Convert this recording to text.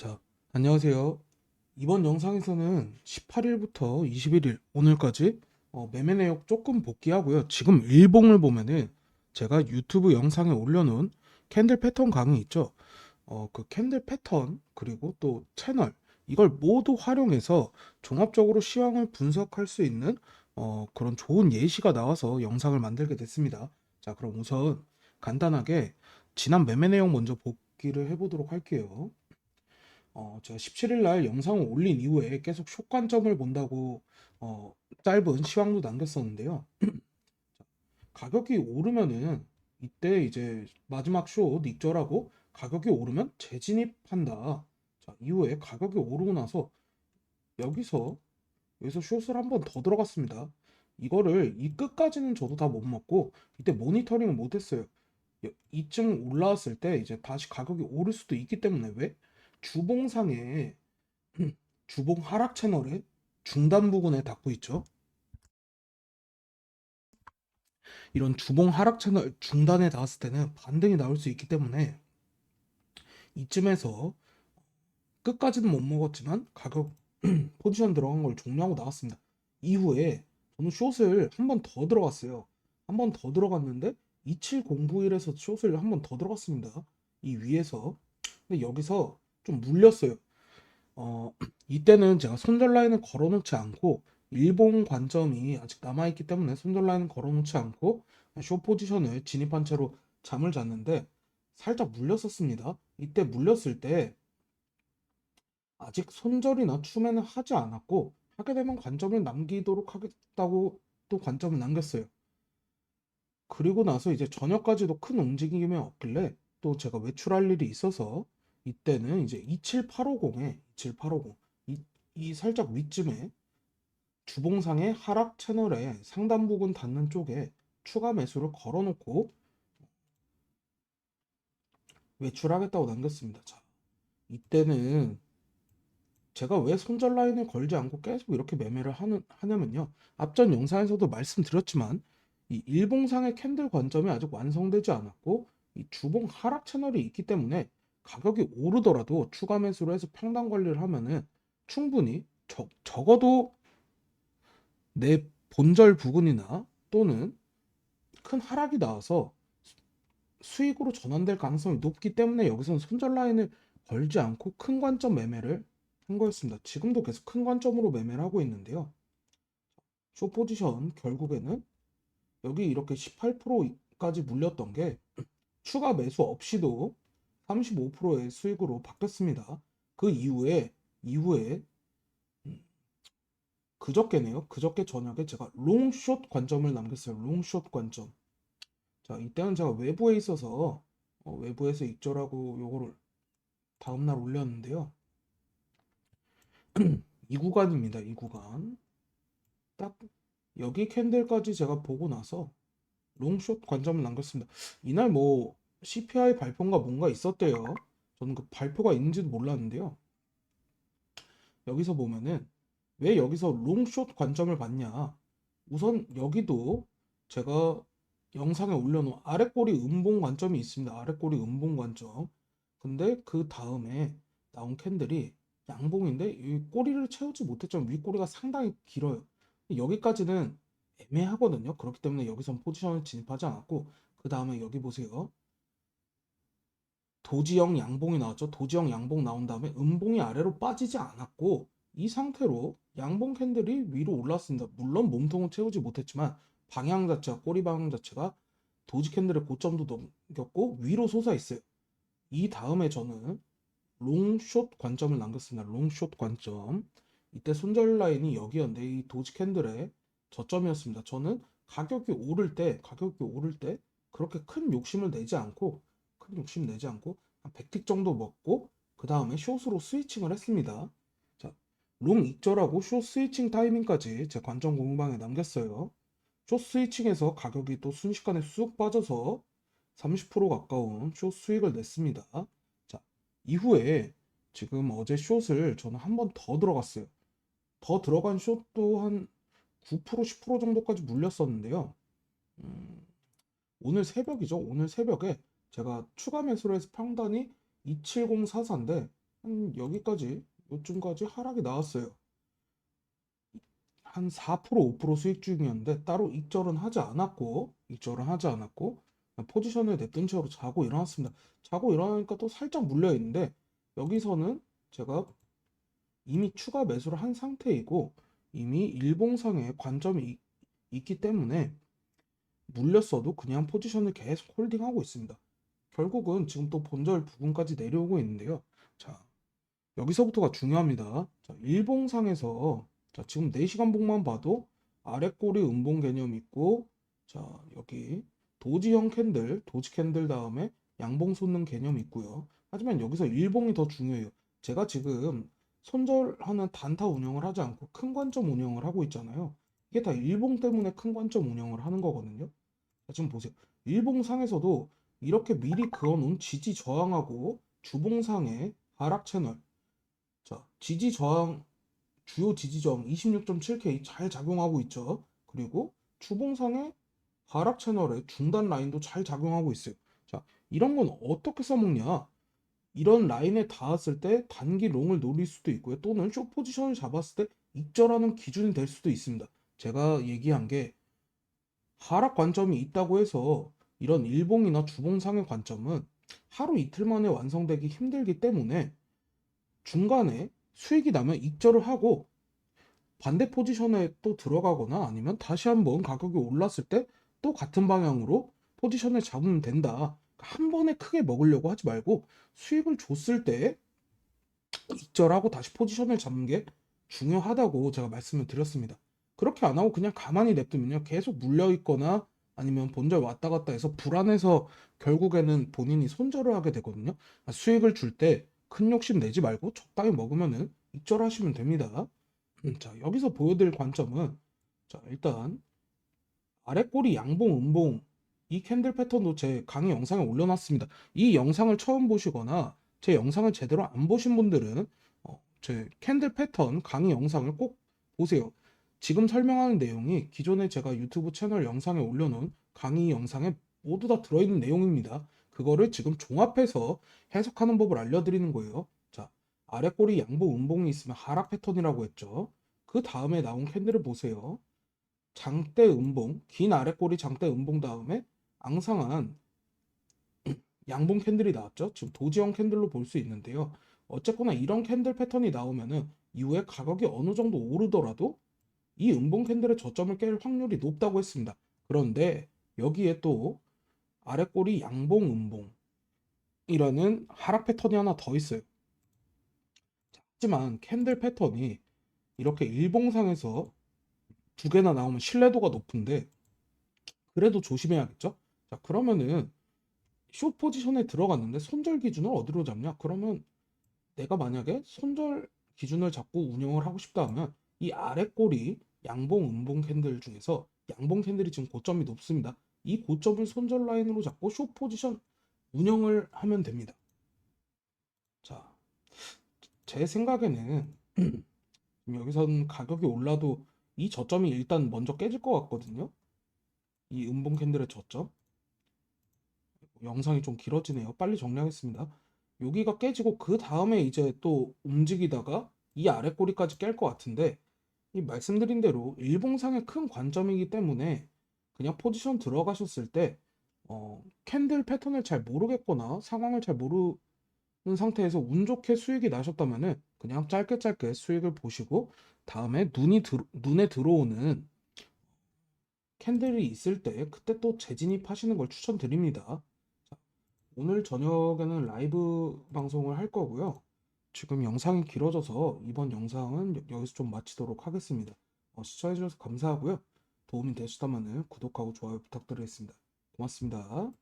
자, 안녕하세요. 이번 영상에서는 18일부터 21일 오늘까지 어, 매매 내역 조금 복귀하고요. 지금 일봉을 보면은 제가 유튜브 영상에 올려놓은 캔들 패턴 강의 있죠. 어, 그 캔들 패턴 그리고 또 채널 이걸 모두 활용해서 종합적으로 시황을 분석할 수 있는 어, 그런 좋은 예시가 나와서 영상을 만들게 됐습니다. 자, 그럼 우선 간단하게 지난 매매 내용 먼저 복귀를 해보도록 할게요. 어, 제가 17일 날 영상을 올린 이후에 계속 숏 관점을 본다고 어, 짧은 시황도 남겼었는데요. 가격이 오르면은 이때 이제 마지막 숏 익절하고 가격이 오르면 재진입한다. 자, 이후에 가격이 오르고 나서 여기서 여기서 숏을 한 번 더 들어갔습니다. 이거를 이 끝까지는 저도 다 못 먹고 이때 모니터링을 못 했어요. 여- 이쯤 올라왔을 때 이제 다시 가격이 오를 수도 있기 때문에 왜? 주봉상에 주봉 하락 채널에 중단 부근에 닿고 있죠. 이런 주봉 하락 채널 중단에 닿았을 때는 반등이 나올 수 있기 때문에 이쯤에서 끝까지는 못 먹었지만 가격 포지션 들어간 걸 종료하고 나왔습니다. 이후에 저는 숏을 한 번 더 들어갔어요. 한 번 더 들어갔는데 2709일에서 숏을 한 번 더 들어갔습니다. 이 위에서. 근데 여기서 좀 물렸어요. 어, 이때는 제가 손절 라인을 걸어놓지 않고 일봉 관점이 아직 남아있기 때문에 손절 라인을 걸어놓지 않고 숏 포지션을 진입한 채로 잠을 잤는데 살짝 물렸었습니다. 이때 물렸을 때 아직 손절이나 추매는 하지 않았고 하게 되면 관점을 남기도록 하겠다고 또 관점을 남겼어요. 그리고 나서 이제 저녁까지도 큰 움직임이 없길래 또 제가 외출할 일이 있어서 이때는 이제 27850에 27850 이, 이 살짝 위쯤에 주봉상의 하락 채널에 상단 부근 닿는 쪽에 추가 매수를 걸어놓고 외출하겠다고 남겼습니다. 자, 이때는 제가 왜 손절 라인을 걸지 않고 계속 이렇게 매매를 하는, 하냐면요. 앞전 영상에서도 말씀드렸지만 이 일봉상의 캔들 관점이 아직 완성되지 않았고 이 주봉 하락 채널이 있기 때문에 가격이 오르더라도 추가 매수를 해서 평단 관리를 하면은 충분히 적, 적어도 내 본절 부근이나 또는 큰 하락이 나와서 수익으로 전환될 가능성이 높기 때문에 여기서는 손절 라인을 걸지 않고 큰 관점 매매를 한 거였습니다. 지금도 계속 큰 관점으로 매매를 하고 있는데요. 숏 포지션 결국에는 여기 이렇게 18%까지 물렸던 게 추가 매수 없이도 35%의 수익으로 바뀌었습니다. 그 이후에 이후에 음, 그저께네요. 그저께 저녁에 제가 롱숏 관점을 남겼어요. 롱숏 관점. 자, 이때는 제가 외부에 있어서 어, 외부에서 익절하고 요거를 다음날 올렸는데요. 이 구간입니다. 이 구간. 딱 여기 캔들까지 제가 보고 나서 롱숏 관점을 남겼습니다. 이날 뭐 CPI 발표가 뭔가 있었대요. 저는 그 발표가 있는지도 몰랐는데요. 여기서 보면은 왜 여기서 롱숏 관점을 봤냐? 우선 여기도 제가 영상에 올려놓은 아랫꼬리 음봉 관점이 있습니다. 아랫꼬리 음봉 관점. 근데 그 다음에 나온 캔들이 양봉인데 이 꼬리를 채우지 못했지만 윗꼬리가 상당히 길어요. 여기까지는 애매하거든요. 그렇기 때문에 여기선 포지션을 진입하지 않았고 그 다음에 여기 보세요. 도지형 양봉이 나왔죠. 도지형 양봉 나온 다음에 음봉이 아래로 빠지지 않았고 이 상태로 양봉 캔들이 위로 올랐습니다. 물론 몸통은 채우지 못했지만 방향 자체가 꼬리 방향 자체가 도지 캔들의 고점도 넘겼고 위로 솟아 있어요. 이 다음에 저는 롱숏 관점을 남겼습니다. 롱숏 관점. 이때 손절 라인이 여기였는데 이 도지 캔들의 저점이었습니다. 저는 가격이 오를 때, 가격이 오를 때 그렇게 큰 욕심을 내지 않고 큰 욕심 내지 않고 한 100틱 정도 먹고 그 다음에 숏으로 스위칭을 했습니다. 자, 롱 익절하고 숏 스위칭 타이밍까지 제 관점 공방에 남겼어요. 숏 스위칭에서 가격이 또 순식간에 쑥 빠져서 30% 가까운 숏 수익을 냈습니다. 자, 이후에 지금 어제 숏을 저는 한 번 더 들어갔어요. 더 들어간 숏도 한 9% 10% 정도까지 물렸었는데요. 음, 오늘 새벽이죠. 오늘 새벽에 제가 추가 매수를 해서 평단이 27044인데 한 여기까지 요쯤까지 하락이 나왔어요. 한 4% 5% 수익 중이었는데 따로 익절은 하지 않았고 익절은 하지 않았고 포지션을 냅둔 채로 자고 일어났습니다. 자고 일어나니까 또 살짝 물려 있는데 여기서는 제가 이미 추가 매수를 한 상태이고 이미 일봉상에 관점이 있- 있기 때문에 물렸어도 그냥 포지션을 계속 홀딩하고 있습니다. 결국은 지금 또 본절 부근까지 내려오고 있는데요. 자, 여기서부터가 중요합니다. 자, 일봉상에서 자, 지금 4시간 봉만 봐도 아래 꼬리 음봉 개념 있고 자, 여기 도지형 캔들, 도지 캔들 다음에 양봉 솟는 개념 있고요. 하지만 여기서 일봉이 더 중요해요. 제가 지금 손절하는 단타 운영을 하지 않고 큰 관점 운영을 하고 있잖아요. 이게 다 일봉 때문에 큰 관점 운영을 하는 거거든요. 자, 지금 보세요. 일봉상에서도 이렇게 미리 그어놓은 지지 저항하고 주봉상의 하락 채널. 자, 지지 저항, 주요 지지 저항 26.7K 잘 작용하고 있죠. 그리고 주봉상의 하락 채널의 중단 라인도 잘 작용하고 있어요. 자, 이런 건 어떻게 써먹냐? 이런 라인에 닿았을 때 단기 롱을 노릴 수도 있고요. 또는 쇼 포지션을 잡았을 때 익절하는 기준이 될 수도 있습니다. 제가 얘기한 게 하락 관점이 있다고 해서 이런 일봉이나 주봉상의 관점은 하루 이틀 만에 완성되기 힘들기 때문에 중간에 수익이 나면 익절을 하고 반대 포지션에 또 들어가거나 아니면 다시 한번 가격이 올랐을 때 또 같은 방향으로 포지션을 잡으면 된다. 한 번에 크게 먹으려고 하지 말고 수익을 줬을 때 익절하고 다시 포지션을 잡는 게 중요하다고 제가 말씀을 드렸습니다. 그렇게 안 하고 그냥 가만히 냅두면요. 계속 물려 있거나 아니면 본절 왔다 갔다 해서 불안해서 결국에는 본인이 손절을 하게 되거든요. 수익을 줄 때 큰 욕심 내지 말고 적당히 먹으면은 익절하시면 됩니다. 음, 자, 여기서 보여드릴 관점은 자, 일단 아래 꼬리 양봉, 음봉 이 캔들 패턴도 제 강의 영상에 올려놨습니다. 이 영상을 처음 보시거나 제 영상을 제대로 안 보신 분들은 어, 제 캔들 패턴 강의 영상을 꼭 보세요. 지금 설명하는 내용이 기존에 제가 유튜브 채널 영상에 올려놓은 강의 영상에 모두 다 들어있는 내용입니다. 그거를 지금 종합해서 해석하는 법을 알려드리는 거예요. 자, 아래 꼬리 양봉, 음봉이 있으면 하락 패턴이라고 했죠. 그 다음에 나온 캔들을 보세요. 장대 음봉, 긴 아래 꼬리 장대 음봉 다음에 앙상한 양봉 캔들이 나왔죠. 지금 도지형 캔들로 볼 수 있는데요. 어쨌거나 이런 캔들 패턴이 나오면은 이후에 가격이 어느 정도 오르더라도 이 음봉 캔들의 저점을 깰 확률이 높다고 했습니다. 그런데 여기에 또 아래 꼬리 양봉 음봉이라는 하락 패턴이 하나 더 있어요. 자, 하지만 캔들 패턴이 이렇게 일봉상에서 두 개나 나오면 신뢰도가 높은데 그래도 조심해야겠죠? 자, 그러면은 숏 포지션에 들어갔는데 손절 기준을 어디로 잡냐? 그러면 내가 만약에 손절 기준을 잡고 운영을 하고 싶다 하면 이 아래 꼬리 양봉, 음봉 캔들 중에서 양봉 캔들이 지금 고점이 높습니다. 이 고점을 손절 라인으로 잡고 숏 포지션 운영을 하면 됩니다. 자, 제 생각에는 여기선 가격이 올라도 이 저점이 일단 먼저 깨질 것 같거든요. 이 음봉 캔들의 저점. 영상이 좀 길어지네요. 빨리 정리하겠습니다. 여기가 깨지고 그 다음에 이제 또 움직이다가 이 아래 꼬리까지 깰 것 같은데 이 말씀드린 대로 일봉상의 큰 관점이기 때문에 그냥 포지션 들어가셨을 때 어, 캔들 패턴을 잘 모르겠거나 상황을 잘 모르는 상태에서 운 좋게 수익이 나셨다면은 그냥 짧게 짧게 수익을 보시고 다음에 눈이 들, 눈에 들어오는 캔들이 있을 때 그때 또 재진입하시는 걸 추천드립니다. 자, 오늘 저녁에는 라이브 방송을 할 거고요. 지금 영상이 길어져서 이번 영상은 여- 여기서 좀 마치도록 하겠습니다. 어, 시청해주셔서 감사하고요. 도움이 되셨다면 구독하고 좋아요 부탁드리겠습니다. 고맙습니다.